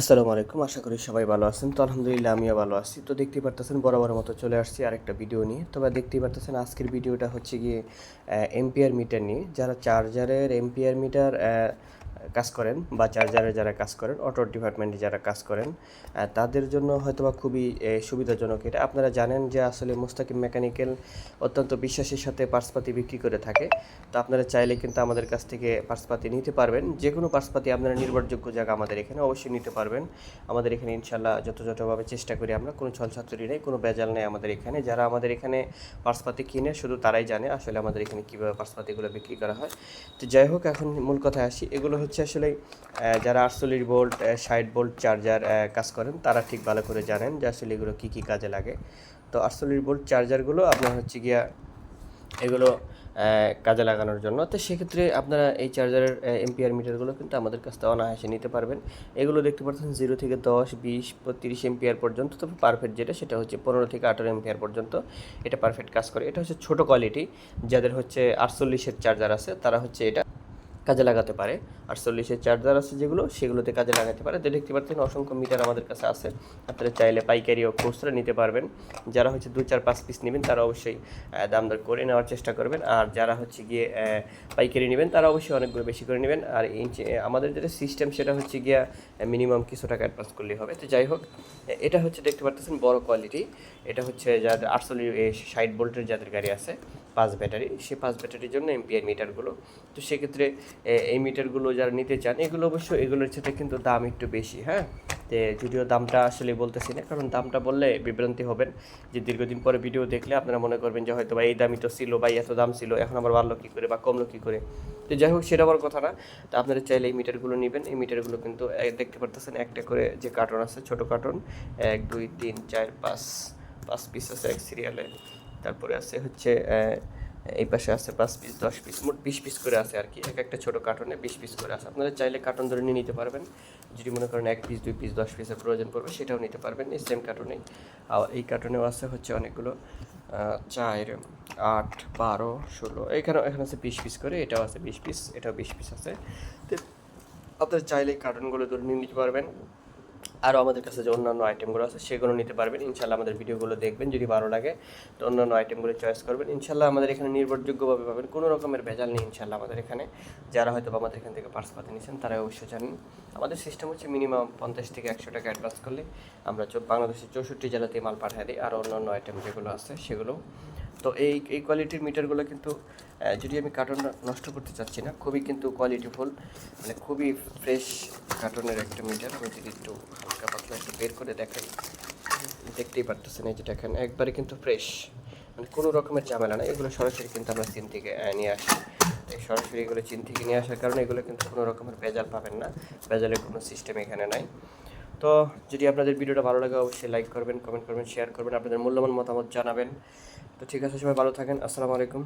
আসসালামু আলাইকুম, আশা করি সবাই ভালো আছেন। তো আলহামদুলিল্লাহ আমিও ভালো আছি। তো দেখতেই পারতেছেন বরাবর মতো চলে আসছি আরেকটা ভিডিও নিয়ে। তবে দেখতেই পারতেছেন আজকের ভিডিওটা হচ্ছে গিয়ে এমপিআর মিটার নিয়ে। যারা চার্জারের এমপিআর মিটার কাজ করেন বা চার্জারে যারা কাজ করেন, অটো ডিপার্টমেন্টে যারা কাজ করেন তাদের জন্য হয়তোবা খুবই সুবিধাজনক এটা। আপনারা জানেন যে আসলে মুস্তাকিম মেকানিক্যাল অত্যন্ত বিশ্বাসের সাথে পার্সপাতি বিক্রি করে থাকে। তো আপনারা চাইলে কিন্তু আমাদের কাছ থেকে পার্সপাতি নিতে পারবেন। যে কোনো পার্সপাতি আপনারা নির্ভরযোগ্য জায়গা আমাদের এখানে অবশ্যই নিতে পারবেন। আমাদের এখানে ইনশাল্লাহ যথাযথভাবে চেষ্টা করি আমরা, কোনো ছলছাতুরি নেই, কোনো বেজাল নেই আমাদের এখানে। যারা আমাদের এখানে পার্সপাতি কিনে শুধু তারাই জানে আসলে আমাদের এখানে কীভাবে পার্সপাতিগুলো বিক্রি করা হয়। তো যাই হোক, এখন মূল কথায় আসি। এগুলো হচ্ছে আসলে যারা আটচল্লিশ ভোল্ট ষাট ভোল্ট চার্জার কাজ করেন, তারা ঠিক ভালো করে জানেন যে আসলে এগুলো কী কী কাজে লাগে। তো আটচল্লিশ ভোল্ট চার্জারগুলো আপনার হচ্ছে গিয়া এগুলো কাজে লাগানোর জন্য। তো সেক্ষেত্রে আপনারা এই চার্জারের এমপিআর মিটারগুলো কিন্তু আমাদের কাছ থেকে অনায়াসে নিতে পারবেন। এগুলো দেখতে পাচ্ছেন জিরো থেকে দশ, বিশ তিরিশ এমপিআর পর্যন্ত। তবে পারফেক্ট যেটা, সেটা হচ্ছে পনেরো থেকে আঠারো এমপিআর পর্যন্ত এটা পারফেক্ট কাজ করে। এটা হচ্ছে ছোটো কোয়ালিটি যাদের হচ্ছে আটচল্লিশের চার্জার আছে, তারা হচ্ছে এটা কাজে লাগাতে পারে। আটচল্লিশের চার্জার আছে যেগুলো, সেগুলোতে কাজে লাগাতে পারে। তো দেখতে পাচ্ছেন, অসংখ্য মিটার আমাদের কাছে আছে। আপনারা চাইলে পাইকারি ও খুচরা নিতে পারবেন। যারা হচ্ছে দু চার পাঁচ পিস নেবেন, তারা অবশ্যই দাম দর করে নেওয়ার চেষ্টা করবেন। আর যারা হচ্ছে গিয়ে পাইকারি নেবেন, তারা অবশ্যই অনেকগুলো বেশি করে নেবেন। আর আমাদের যেটা সিস্টেম সেটা হচ্ছে গিয়া মিনিমাম কিছু টাকা অ্যাডভান্স করলেই হবে। তো যাই হোক এটা হচ্ছে দেখতে পাচ্ছেন বড় কোয়ালিটি এটা হচ্ছে যাদের আটচল্লিশ ষাট বোল্টের যাদের গাড়ি আছে পাঁচ ব্যাটারি সে পাঁচ ব্যাটারির জন্য এমপিআর মিটারগুলো। তো সেক্ষেত্রে এই মিটারগুলো যারা নিতে চান, এগুলো অবশ্য, এগুলোর সাথে কিন্তু দাম একটু বেশি হ্যাঁ? তে যদিও দামটা আসলে বলতেছি না, কারণ দামটা বললে বিভ্রান্তি হবেন। যে দীর্ঘদিন পরে ভিডিও দেখলে আপনারা মনে করবেন যে হয়তো বা এই দামই তো ছিল বা এত দাম ছিল, এখন আবার বাড়লো কী করে বা কমলো কী করে। তো যাই হোক, সেটা বড় কথা না। তো আপনারা চাইলে এই মিটারগুলো নেবেন। এই মিটারগুলো কিন্তু দেখতে পারতেছেন একটা করে যে কার্টন আছে, ছোট কার্টন এক, দুই, তিন, চার, পাঁচ পাঁচ পিস আছে এক সিরিয়ালে তারপরে আছে হচ্ছে এই পাশে আছে পাঁচ পিস দশ পিস মোট বিশ পিস করে আছে আর কি। এক একটা ছোটো কার্টনে বিশ পিস করে আছে। আপনারা চাইলে কার্টন ধরে নিয়ে নিতে পারবেন। যদি মনে করেন এক পিস দুই পিস দশ পিসের প্রয়োজন পড়বে, সেটাও নিতে পারবেন। এই সেম কার্টনেই আর এই কার্টনেও আছে হচ্ছে অনেকগুলো চার, আট, বারো, ষোলো এখানে এখানে আছে বিশ পিস করে, এটাও আছে বিশ পিস এটাও বিশ পিস আছে। তো আপনারা চাইলে কার্টনগুলো ধরে নিয়ে নিতে পারবেন। আরও আমাদের কাছে যে অন্যান্য আইটেমগুলো আছে, সেগুলো নিতে পারবেন। ইনশাল্লাহ আমাদের ভিডিওগুলো দেখবেন, যদি ভালো লাগে, তো অন্যান্য আইটেমগুলো চয়েস করবেন। ইনশাল্লাহ আমাদের এখানে নির্ভরযোগ্যভাবে পাবেন, কোনো রকমের ভেজাল নেই ইনশাল্লাহ আমাদের এখানে। যারা হয়তো আমাদের এখান থেকে পার্স পাতে নিয়েছেন তারা অবশ্যই জানেন। আমাদের সিস্টেম হচ্ছে মিনিমাম পঞ্চাশ থেকে একশো টাকা অ্যাডভান্স করলে আমরা বাংলাদেশের চৌষট্টি জেলাতে মাল পাঠিয়ে দিই আর অন্যান্য আইটেম যেগুলো আছে, সেগুলো। তো এই এই কোয়ালিটির মিটারগুলো কিন্তু যদি আমি কার্টন নষ্ট করতে চাচ্ছি না, খুবই কিন্তু কোয়ালিটিফুল মানে খুবই ফ্রেশ কার্টনের একটা মিটার আমি যদি একটু হালকা একটু বের করে দেখাই। দেখতেই পারতেছেন এই যেটা এখানে একবারে কিন্তু ফ্রেশ মানে কোনো রকমের ঝামেলা না এগুলো সরাসরি কিন্তু আমরা চীন থেকে নিয়ে আসি। এই সরাসরি এগুলো চীন থেকে নিয়ে আসার কারণে এগুলো কিন্তু কোনো রকমের ভেজাল পাবেন না। ভেজালের কোনো সিস্টেম এখানে নাই। তো যদি আপনাদের ভিডিওটা ভালো লাগে, অবশ্যই লাইক করবেন কমেন্ট করবেন শেয়ার করবেন। আপনাদের মূল্যবান মতামত জানাবেন। তো ঠিক আছে, সবাই ভালো থাকেন। আসসালামু আলাইকুম।